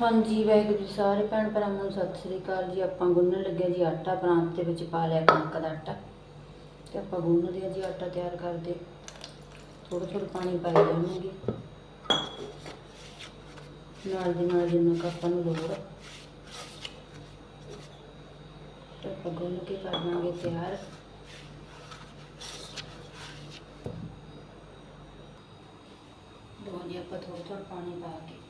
ਹਾਂਜੀ, ਵਾਹਿਗੁਰੂ ਜੀ, ਸਾਰੇ ਭੈਣ ਭਰਾਵਾਂ ਨੂੰ ਸਤਿ ਸ੍ਰੀ ਅਕਾਲ ਜੀ। ਆਪਾਂ ਗੁੰਨਣ ਲੱਗਿਆ ਜੀ ਆਟਾ, ਪ੍ਰਾਂਤ ਦੇ ਵਿੱਚ ਪਾ ਲਿਆ ਕਣਕ ਦਾ ਆਟਾ। ਤੇ ਆਪਾਂ ਗੁੰਨਦੇ ਆ ਜੀ ਆਟਾ ਤਿਆਰ ਕਰਦੇ। ਥੋੜਾ ਥੋੜਾ ਪਾਣੀ ਪਾਈ ਜਾਵਾਂਗੇ। ਨਾਲ ਦੀ ਨਾਲ ਜਿੰਨਾ ਕੁ ਆਪਾਂ ਨੂੰ ਲੋੜ ਤੇ ਆਪਾਂ ਗੁੰਨ ਕੇ ਕਰ ਦਾਂਗੇ ਤਿਆਰ। ਦੋ ਜੀ, ਆਪਾਂ ਥੋੜਾ ਥੋੜਾ ਪਾਣੀ ਪਾ ਕੇ।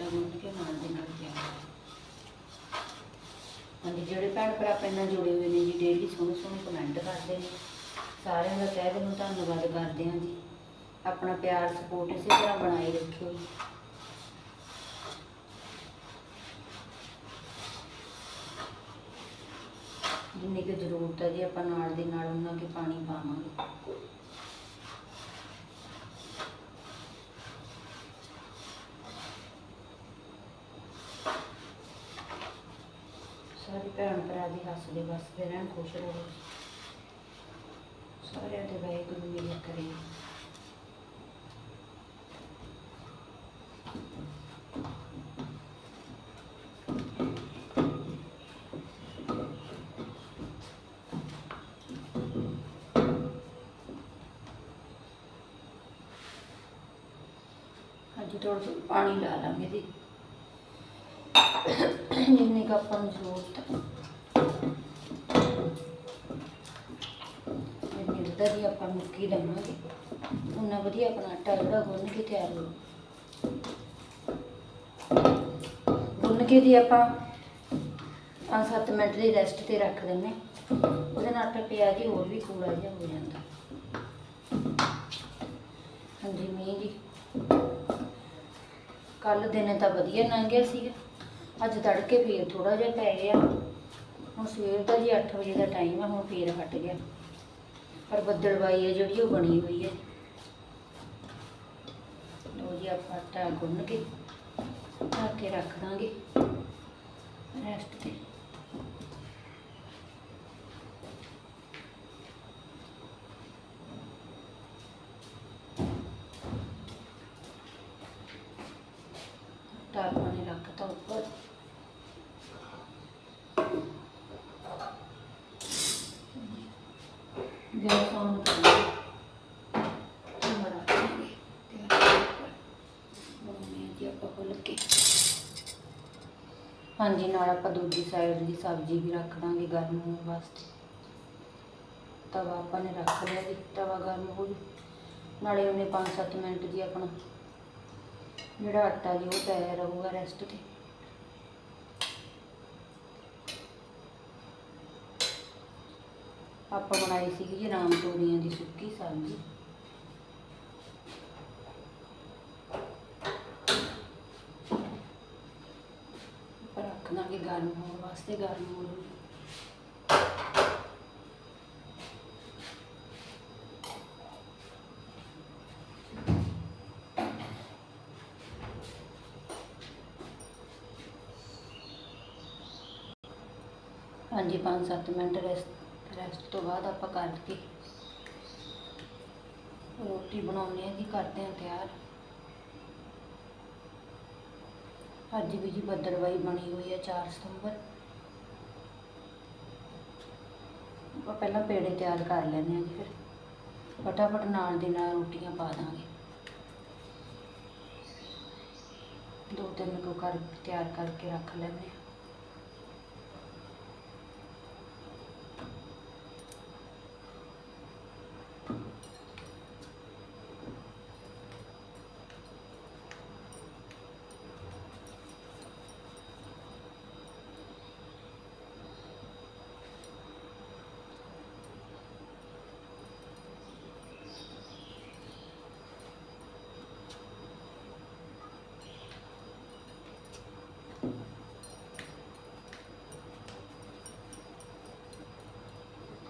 ਆਟਾ ਗੁੰਨ ਕੇ ਨਾਲ ਦੇ ਨਾਲ ਤਿਆਰ ਹਾਂਜੀ, ਜਿਹੜੇ ਭੈਣ ਭਰਾ ਪਹਿਲਾਂ ਜੁੜੇ ਹੋਏ ਨੇ ਜੀ ਡੇਲੀ ਸੋਹਣੇ ਸੋਹਣੇ ਕਮੈਂਟ ਕਰਦੇ ਨੇ। ਸਾਰਿਆਂ ਦਾ ਤਹਿ ਦਿਲੋਂ ਧੰਨਵਾਦ ਕਰਦੇ ਹਾਂ ਜੀ। ਆਪਣਾ ਪਿਆਰ ਸਪੋਰਟ ਇਸੇ ਤਰ੍ਹਾਂ ਬਣਾਈ ਰੱਖਿਓ। ਜਿੰਨੀ ਕੁ ਜ਼ਰੂਰਤ ਹੈ ਜੀ ਆਪਾਂ ਨਾਲ ਦੇ ਨਾਲ ਉਹਨਾਂ ਕੇ ਪਾਣੀ ਪਾਵਾਂਗੇ। ਸਾਰੇ ਭੈਣ ਭਰਾ ਦੀ ਹੱਸਦੇ ਵਸਦੇ ਰਹਿਣ, ਖੁਸ਼ ਰਹੋ। ਸਾਰਿਆਂ ਦੇ ਵਾਹਿਗੁਰੂ ਮਿਹਰ ਕਰੇ। ਅੱਜ ਥੋੜਾ ਪਾਣੀ ਲਾ ਲਾਂਗੇ ਜੀ। ਜਿੰਨੀ ਕੁ ਆਪਾਂ ਨੂੰ ਜ਼ਰੂਰਤ। ਹੈ ਜਿੰਨੀ ਦੁੱਧ ਦੀ ਆਪਾਂ ਮੁੱਕੀ ਲਵਾਂਗੇ ਉਹਨਾਂ ਵਧੀਆ ਆਪਣਾ ਆਟਾ ਜਿਹੜਾ ਗੁੰਨ ਕੇ ਤਿਆਰ ਹੋ ਗੁੰਨ ਕੇ ਦੀ ਆਪਾਂ 5-7 ਮਿੰਟ ਦੀ ਰੈਸਟ ਤੇ ਰੱਖ ਦਿੰਨੇ। ਉਹਦੇ ਨਾਲ ਆਟਾ ਪਿਆ ਜੀ ਹੋਰ ਵੀ ਕੂੜਾ ਜਿਹਾ ਹੋ ਜਾਂਦਾ। ਹਾਂਜੀ, ਮੀਂਹ ਜੀ ਕੱਲ ਦਿਨ ਤਾਂ ਵਧੀਆ ਲੰਘ ਗਿਆ ਸੀਗਾ। ਅੱਜ ਤੜਕੇ ਫੇਰ ਥੋੜਾ ਜਿਹਾ ਪੈ ਗਿਆ। ਹੁਣ ਸਵੇਰ ਦਾ ਜੀ 8 ਵਜੇ ਦਾ ਟਾਈਮ ਆ, ਹੁਣ ਫੇਰ ਹਟ ਗਿਆ। ਪਰ ਬੱਦਲਵਾਈ ਹੈ ਜਿਹੜੀ, ਉਹ ਬਣੀ ਹੋਈ ਹੈ ਲੋ ਜੀ, ਆਪਾਂ ਆਟਾ ਗੁੰਨ ਕੇ ਢੱਕ ਕੇ ਰੱਖ ਦਾਂਗੇ। ਰੈਸਟ ਤੇ ਆਟਾ ਆਪਾਂ ਨੇ ਰੱਖਤਾ ਉੱਪਰ ਗੈਸ ਔਨ ਕਰਾਂਗੇ ਨੰਬਰ ਰੱਖਾਂਗੇ ਬਣਾਉਣੇ ਆ ਜੀ ਆਪਾਂ ਹਾਂਜੀ, ਨਾਲ ਆਪਾਂ ਦੂਜੀ ਸਾਈਡ ਦੀ ਸਬਜ਼ੀ ਵੀ ਰੱਖ ਦਾਂਗੇ ਗਰਮ ਹੋਣ ਵਾਸਤੇ। ਤਵਾ ਆਪਾਂ ਨੇ ਰੱਖ ਲਿਆ ਜੀ, ਤਵਾ ਗਰਮ ਹੋ ਜੂ ਨਾਲੇ ਉਹਨੇ 5-7 ਮਿੰਟ ਜੀ ਆਪਣਾ ਜਿਹੜਾ ਆਟਾ ਜੀ, ਉਹ ਪਿਆ ਰਹੂਗਾ ਰੈਸਟ ਤੇ। ਆਪਾਂ ਬਣਾਈ ਸੀਗੀ ਜੀ ਰਾਮ ਤੋਰੀਆਂ ਦੀ ਸੁੱਕੀ ਸਬਜ਼ੀ ਆਪਾਂ ਰੱਖ ਦਾਂਗੇ ਗਰਮ ਹੋਣ ਵਾਸਤੇ ਗਰਮ ਹੋਣ। ਹਾਂਜੀ 5-7 ਮਿੰਟ ਰੈਸਟ ਰੈਸਟ ਤੋਂ ਬਾਅਦ ਆਪਾਂ ਕਰਕੇ ਰੋਟੀ ਬਣਾਉਣੀ ਹੈ ਜੀ, ਕਰਦੇ ਹਾਂ ਤਿਆਰ। ਅੱਜ ਵੀ ਜੀ ਬੱਦਲਵਾਈ ਬਣੀ ਹੋਈ ਹੈ 4 ਸਤੰਬਰ। ਆਪਾਂ ਪਹਿਲਾਂ ਪੇੜੇ ਤਿਆਰ ਕਰ ਲੈਂਦੇ ਹਾਂ ਜੀ ਫਿਰ। ਫਟਾਫਟ ਨਾਲ ਦੀ ਨਾਲ ਰੋਟੀਆਂ ਪਾ ਦਾਂਗੇ। ਦੋ ਤਿੰਨ ਕੋ ਕਰ ਤਿਆਰ ਕਰਕੇ ਰੱਖ ਲੈਂਦੇ ਹਾਂ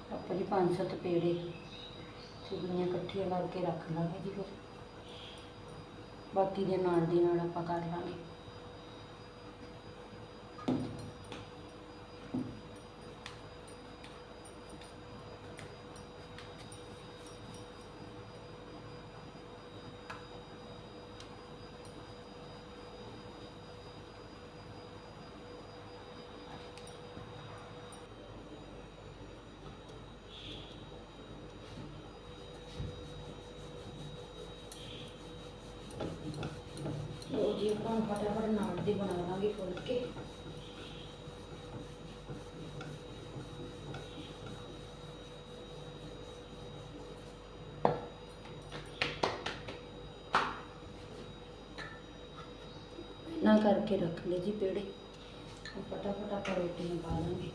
ਆਪਾਂ ਜੀ, ਪੰਜ ਸੱਤ ਪੇੜੇ ਚੁਗਲੀਆਂ ਇਕੱਠੀਆਂ ਕਰਕੇ ਰੱਖ ਲਾਂਗੇ ਜੀ ਫਿਰ। ਬਾਕੀ ਦੇ ਨਾਲ ਦੀ ਨਾਲ ਆਪਾਂ ਕਰ ਲਾਂਗੇ ਆਪਾਂ ਹੁਣ ਫਟਾਫਟ ਨਾਲ ਦੀ ਬਣਾਵਾਂਗੇ ਫੁਲਕੇ ਨਾ ਕਰਕੇ ਰੱਖ ਲੈ ਜੀ ਪੇੜੇ। ਫਟਾਫਟ ਆਪਾਂ ਰੋਟੀਆਂ ਪਾ ਲਾਂਗੇ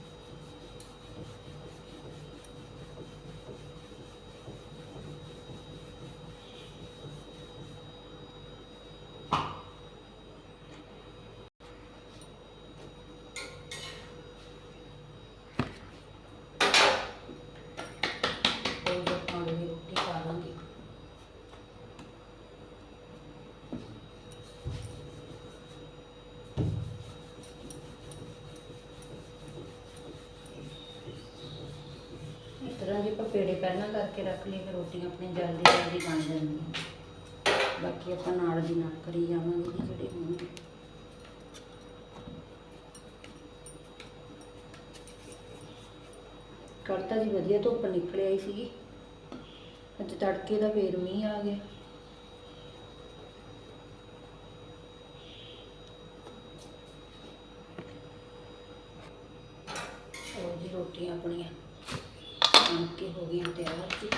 ਕੋਈ ਪਾਣੀ ਦੀ ਰੋਟੀ ਪਾ ਲਾਂਗੇ ਇਸ ਤਰ੍ਹਾਂ ਜੇ ਆਪਾਂ ਪੇੜੇ ਪਹਿਲਾਂ ਕਰਕੇ ਰੱਖ ਲਈ ਫਿਰ ਰੋਟੀਆਂ ਆਪਣੀ ਜਲਦੀ ਜਲਦੀ ਬਣ ਜਾਂਦੀਆਂ। ਬਾਕੀ ਆਪਾਂ ਨਾਲ ਦੀ ਨਾਲ ਕਰੀ ਜਾਵਾਂਗੇ ਜੀ ਜਿਹੜੇ ਹੋਣਗੇ ਕਰਤਾ ਜੀ ਵਧੀਆ, ਧੁੱਪ ਨਿਕਲ ਆਈ ਸੀਗੀ। ਅੱਜ ਤੜਕੇ ਦਾ ਫੇਰ ਮੀਂਹ ਆ ਗਿਆ। ਰੋਟੀਆਂ ਆਪਣੀਆਂ। ਬਣ ਕੇ ਹੋ ਗਈਆਂ ਤਿਆਰ ਜੀ